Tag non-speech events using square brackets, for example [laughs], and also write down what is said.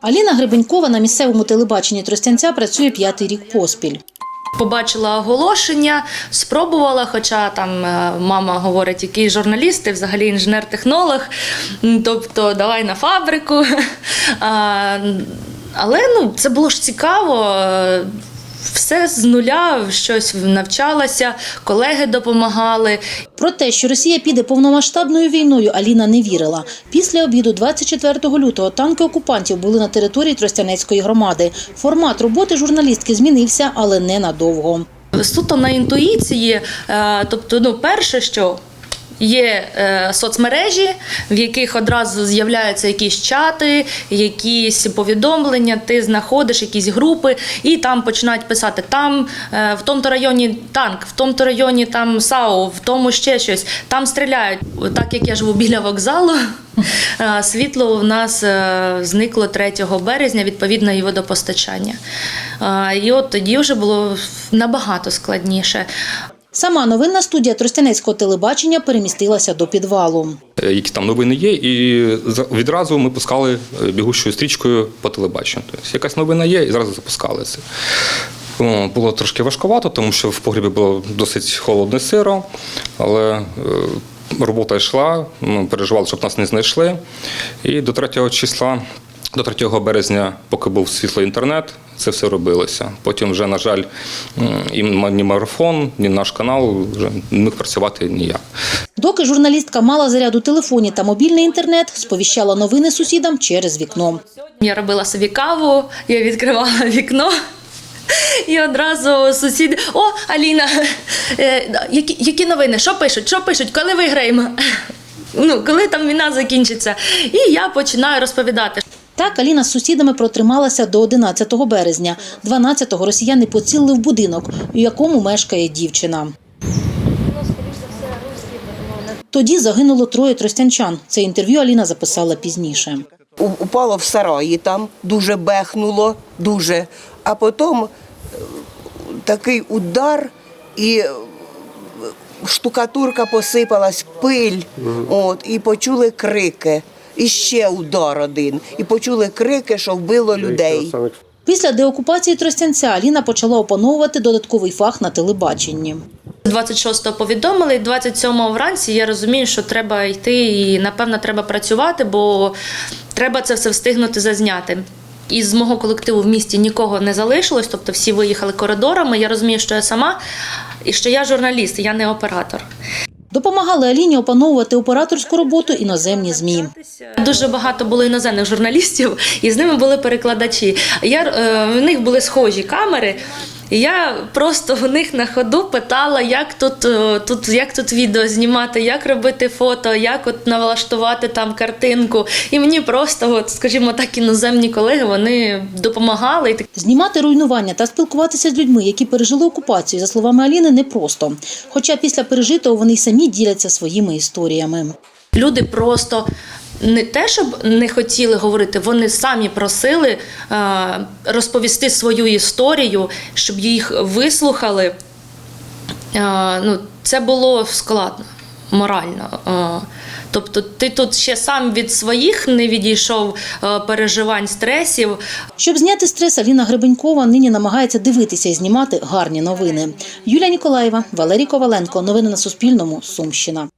Аліна Гребенькова на місцевому телебаченні Тростянця працює п'ятий рік поспіль. Побачила оголошення, спробувала, хоча там е, мама говорить, який журналіст, ти взагалі інженер-технолог, тобто давай на фабрику. [laughs] Але ну, це було ж цікаво. Все з нуля, щось навчалася, колеги допомагали. Про те, що Росія піде повномасштабною війною, Аліна не вірила. Після обіду 24 лютого танки окупантів були на території Тростянецької громади. Формат роботи журналістки змінився, але ненадовго. Суто на інтуїції, е, тобто, ну, перше, що є е, соцмережі, в яких одразу з'являються якісь чати, якісь повідомлення, ти знаходиш якісь групи, і там починають писати: там е, в тому районі танк, в тому районі там САУ, в тому ще щось, там стріляють. Так як я живу біля вокзалу, [laughs] е, світло в нас е, зникло 3 березня, відповідно, і водопостачання. Е, І от тоді вже було набагато складніше. Сама новинна студія Тростянецького телебачення перемістилася до підвалу. Е, які там новини є, і відразу ми пускали е, бігущою стрічкою по телебаченню. Тобто якась новина є, і зразу запускали це. Було трошки важкувато, тому що в погрібі було досить холодно сиро, але е, робота йшла, ми переживали, щоб нас не знайшли. І до 3 числа, до 3 березня, поки був світлий інтернет, це все робилося. Потім вже, на жаль, і ні марафон, ні наш канал вже не міг працювати ніяк. Доки журналістка мала заряд у телефоні та мобільний інтернет, сповіщала новини сусідам через вікно. Я робила собі каву, я відкривала вікно. І одразу сусіди: О, Аліна, е, які, які новини? Що пишуть? Що пишуть? Коли виграємо? Ну, коли там війна закінчиться? І я починаю розповідати. Так Аліна з сусідами протрималася до 11 березня. 12-го росіяни поцілили в будинок, у якому мешкає дівчина. Тоді загинуло троє тростянчан. Це інтерв'ю Аліна записала пізніше. Упало в сараї там, дуже бехнуло, дуже. А потім е, такий удар і е, штукатурка посипалась, пиль, от, і почули крики. І ще удар один. І почули крики, що вбило людей. Після деокупації Тростянця Аліна почала опановувати додатковий фах на телебаченні. 26-го повідомили, і 27-го вранці я розумію, що треба йти і напевно треба працювати, бо треба це все встигнути зазняти. Із мого колективу в місті нікого не залишилось, тобто всі виїхали коридорами. Я розумію, що я сама і що я журналіст, я не оператор. Допомагали Аліні опановувати операторську роботу іноземні ЗМІ. Дуже багато було іноземних журналістів, і з ними були перекладачі. Я, е, в них були схожі камери. І я просто у них на ходу питала, як тут, е, тут, як тут відео знімати, як робити фото, як от налаштувати там картинку. І мені просто, от, скажімо так, іноземні колеги вони допомагали. Знімати руйнування та спілкуватися з людьми, які пережили окупацію, за словами Аліни, непросто. Хоча після пережитого вони й самі діляться своїми історіями. Люди просто не те, щоб не хотіли говорити, вони самі просили е, розповісти свою історію, щоб їх вислухали. Е, ну, це було складно морально. Е, тобто, ти тут ще сам від своїх не відійшов переживань, стресів. Щоб зняти стрес, Аліна Гребенькова нині намагається дивитися і знімати гарні новини. Юлія Ніколаєва, Валерій Коваленко. Новини на Суспільному. Сумщина.